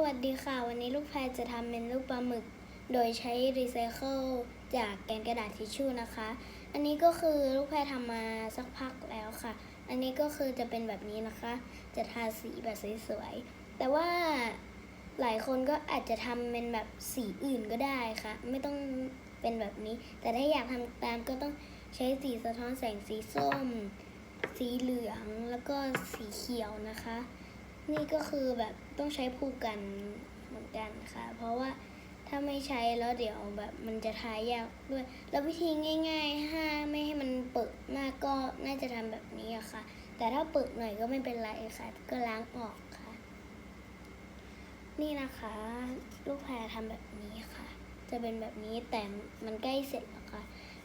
วัสดีค่ะ วันนี้ลูกแพรจะทำเป็นลูกปลาหมึก โดยใช้รีไซเคิลจากแกนกระดาษทิชชู่นะคะ อันนี้ก็คือลูกแพรทำมาสักพักแล้วค่ะ อันนี้ก็คือจะเป็นแบบนี้นะคะ จะทาสีแบบสวยๆ แต่ว่าหลายคนก็อาจจะทำเป็นแบบสีอื่นก็ได้ค่ะ ไม่ต้องเป็นแบบนี้ แต่ถ้าอยากทำตามก็ต้องใช้สีสะท้อนแสงสีส้ม สีเหลืองแล้วก็สีเขียวนะคะ นี่ก็คือแบบต้องใช้ผูกกันเหมือนกันค่ะ เพราะว่าถ้าไม่ใช้แล้วเดี๋ยวแบบมันจะทายยากด้วย แล้ววิธีง่ายๆถ้าไม่ให้มันเปิดมากก็น่าจะทำแบบนี้อะค่ะ แต่ถ้าเปิดหน่อยก็ไม่เป็นไรค่ะ ก็ล้างออกค่ะ นี่นะคะ ลูกแพรทำแบบนี้ค่ะ จะเป็นแบบนี้แต่มันใกล้เสร็จแล้วค่ะ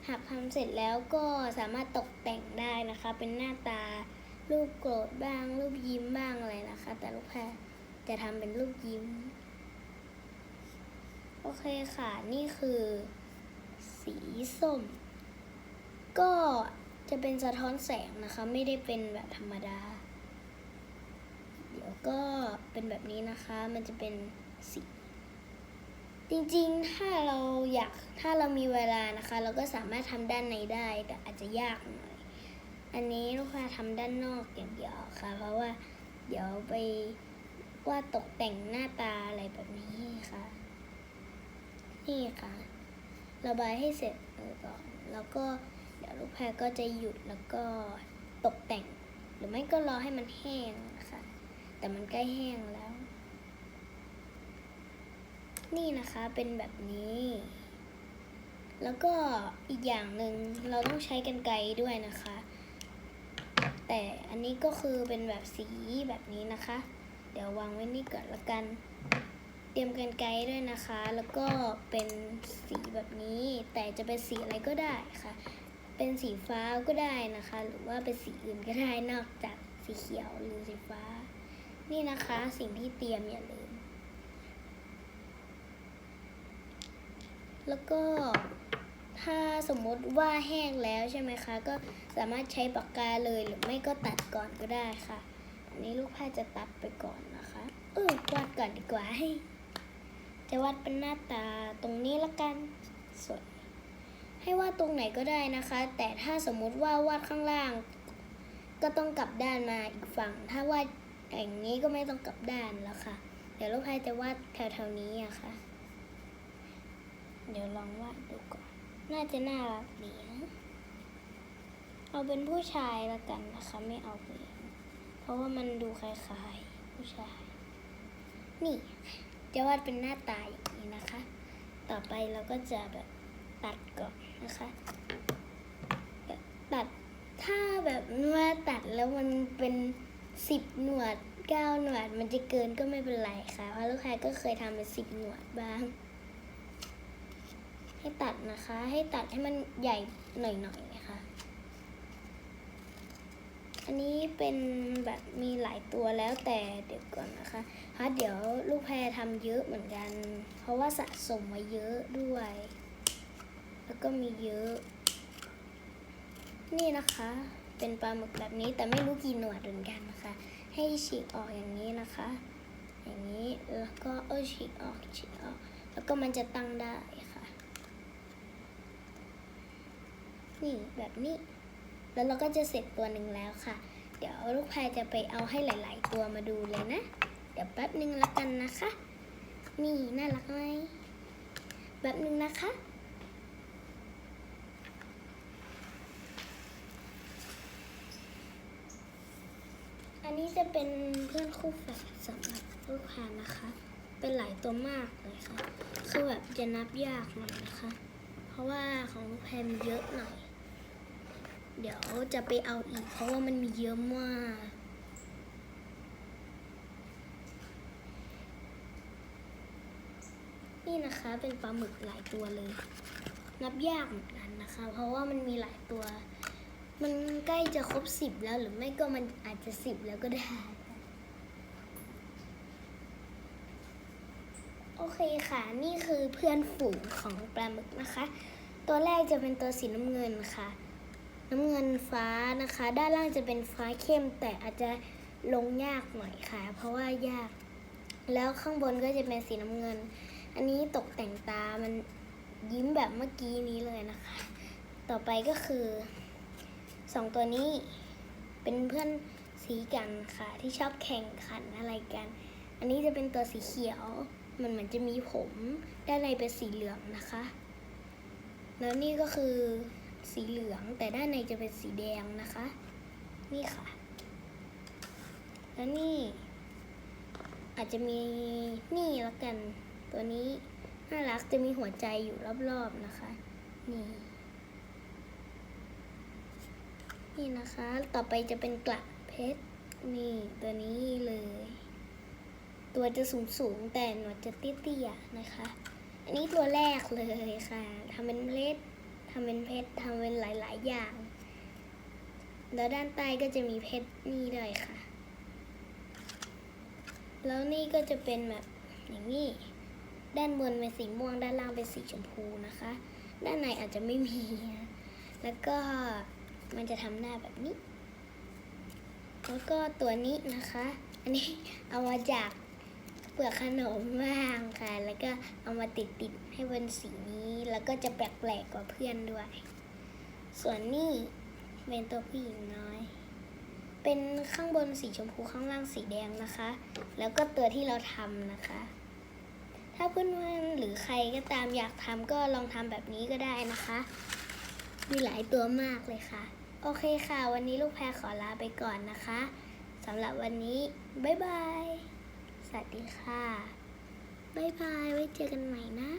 หากทำเสร็จแล้วก็สามารถตกแต่งได้นะคะ เป็นหน้าตา รูปโกรธบ้าง รูปยิ้มบ้างอะไรนะคะ แต่ลูกแพรจะทำเป็นรูปยิ้ม โอเคค่ะ นี่คือ สีส้ม ก็จะเป็นสะท้อนแสงนะคะ ไม่ได้เป็นแบบธรรมดา เดี๋ยวก็เป็นแบบนี้นะคะ มันจะเป็นสีจริงๆ ถ้าเราอยาก ถ้าเรามีเวลานะคะ เราก็สามารถทำด้านในได้ แต่อาจจะยากหน่อย อันนี้ลูกค้าทำด้านนอกอย่างเดียวค่ะ เพราะว่าเดี๋ยวไปวาดตกแต่งหน้าตาอะไรแบบนี้ค่ะ นี่ค่ะ ระบายให้เสร็จก่อนแล้วก็เดี๋ยวลูกแพรก็จะหยุดแล้วก็ตกแต่ง หรือไม่ก็รอให้มันแห้งนะคะแต่มันใกล้แห้งแล้ว นี่นะคะเป็นแบบนี้ แล้วก็อีกอย่างหนึ่งเราต้องใช้กันไกรด้วยนะคะ แต่อันนี้ก็คือเป็นแบบสีแบบนี้นะคะ เดี๋ยววางไว้นี่ก่อนละกัน เตรียมกันไกรด้วยนะคะ แล้วก็เป็นสีแบบนี้ แต่จะเป็นสีอะไรก็ได้ค่ะ เป็นสีฟ้าก็ได้นะคะ หรือว่าเป็นสีอื่นก็ได้นอกจากสีเขียวหรือสีฟ้า นี่นะคะสิ่งที่เตรียมอย่าลืม แล้วก็ ถ้าสมมติว่าแห้งแล้วใช่ไหมคะ ก็สามารถใช้ปากกาเลยหรือไม่ก็ตัดก่อนก็ได้ค่ะ อันนี้ลูกผ้าจะตัดไปก่อนนะคะ เออวาดก่อนดีกว่าให้ จะวาดเป็นหน้าตาตรงนี้ละกันสวยให้วาดตรงไหนก็ได้นะคะ แต่ถ้าสมมุติว่าวาดข้างล่าง ก็ต้องกลับด้านมาอีกฝั่ง ถ้าวาดอย่างนี้ก็ไม่ต้องกลับด้านแล้วค่ะ เดี๋ยวลูกพายจะวาดแถวๆนี้อะค่ะ เดี๋ยวลองวาดดูก่อน น่าจะน่ารักดีนะ เอาเป็นผู้ชายละกันนะคะ ไม่เอาผู้หญิงเพราะว่ามันดูคล้ายๆ ผู้ชาย นี่จะวาดเป็นหน้าตาอย่างนี้นะคะ ต่อไปเราก็จะแบบตัดก่อนนะคะแบบตัดถ้าแบบว่าตัดแล้วมันเป็นสิบหนวดเก้าหนวด มันจะเกินก็ไม่เป็นไรค่ะ เพราะลูกค้าก็เคยทำเป็นสิบหนวดบ้าง ให้ตัดนะคะ ให้ตัดให้มันใหญ่หน่อยๆนะคะ อันนี้เป็นแบบมีหลายตัวแล้วแต่เดี๋ยวก่อนนะคะฮะเดี๋ยวลูกแพรทำเยอะเหมือนกัน เพราะว่าสะสมมาเยอะด้วย แล้วก็มีเยอะ นี่นะคะ เป็นปลาหมึกแบบนี้แต่ไม่รู้กี่หนวดเหมือนกันนะคะ ให้ฉีกออกอย่างนี้นะคะ อย่างนี้แล้วก็เออฉีกออกฉีกออกแล้วก็มันจะตั้งได้ค่ะ นี่แบบนี้ แล้วเราก็จะเสร็จตัวหนึ่งแล้วค่ะ เดี๋ยวลูกแพรจะไปเอาให้หลาย ๆ ตัวมาดูเลยนะ เดี๋ยวแป๊บหนึ่งละกันนะคะ นี่น่ารักไหมแป๊บหนึ่งนะคะอันนี้จะเป็นเพื่อนคู่แฝดสำหรับลูกค้านะคะ เป็นหลายตัวมากเลยค่ะ คือแบบจะนับยากหน่อยนะคะ เพราะว่าของลูกแพรมีเยอะหน่อย เดี๋ยวจะไปเอาอีกเพราะว่ามันมีเยอะมาก นี่นะคะเป็นปลาหมึกหลายตัวเลย นับยากเหมือนกันนะคะ เพราะว่ามันมีหลายตัว มันใกล้จะครบสิบแล้วหรือไม่ก็มันอาจจะสิบแล้วก็ได้โอเคค่ะ นี่คือเพื่อนฝูงของปลาหมึกนะคะ ตัวแรกจะเป็นตัวสีน้ำเงินค่ะ น้ำเงินฟ้านะคะ ด้านล่างจะเป็นฟ้าเข้ม แต่อาจจะลงยากหน่อยค่ะ เพราะว่ายาก แล้วข้างบนก็จะเป็นสีน้ำเงิน อันนี้ตกแต่งตามันยิ้มแบบเมื่อกี้นี้เลยนะคะ ต่อไปก็คือสองตัวนี้เป็นเพื่อนสีกันค่ะที่ชอบแข่งขันอะไรกัน อันนี้จะเป็นตัวสีเขียว มันเหมือนจะมีผมด้านในเป็นสีเหลืองนะคะ แล้วนี่ก็คือ สีเหลือง แต่ด้านในจะเป็นสีแดงนะคะ นี่ค่ะ แล้วนี่ อาจจะมีนี่แล้วกันตัวนี้น่ารักจะมีหัวใจอยู่รอบๆนะคะ นี่ นี่นะคะ ต่อไปจะเป็นกระเพชรนี่ตัวนี้เลย ตัวจะสูงสูงแต่หนวดจะเตี้ยๆนะคะ อันนี้ตัวแรกเลยค่ะทำเป็นเพชรทำเป็นเพชรทำเป็นหลาย ๆ อย่าง แล้วด้านใต้ก็จะมีเพชรนี่ด้วยค่ะ แล้วนี่ก็จะเป็นแบบอย่างนี้ ด้านบนเป็นสีม่วง ด้านล่างเป็นสีชมพูนะคะ ด้านในอาจจะไม่มีนะแล้วก็มันจะทำหน้าแบบนี้ แล้วก็ตัวนี้นะคะ อันนี้เอามาจาก เปลือกขนมบ้างค่ะ แล้วก็เอามาติดติดๆให้เป็นสีนี้ แล้วก็จะแปลกๆกว่าเพื่อนด้วย ส่วนนี่เป็นตัวผู้หญิงน้อย เป็นข้างบนสีชมพูข้างล่างสีแดงนะคะ แล้วก็ตัวที่เราทำนะคะ ถ้าเพื่อนๆหรือใครก็ตามอยากทำก็ลองทำแบบนี้ก็ได้นะคะ มีหลายตัวมากเลยค่ะ โอเคค่ะ วันนี้ลูกแพรขอลาไปก่อนนะคะสำหรับวันนี้ บ๊ายบาย สวัสดีค่ะ บ๊ายบาย ไว้เจอกันใหม่นะ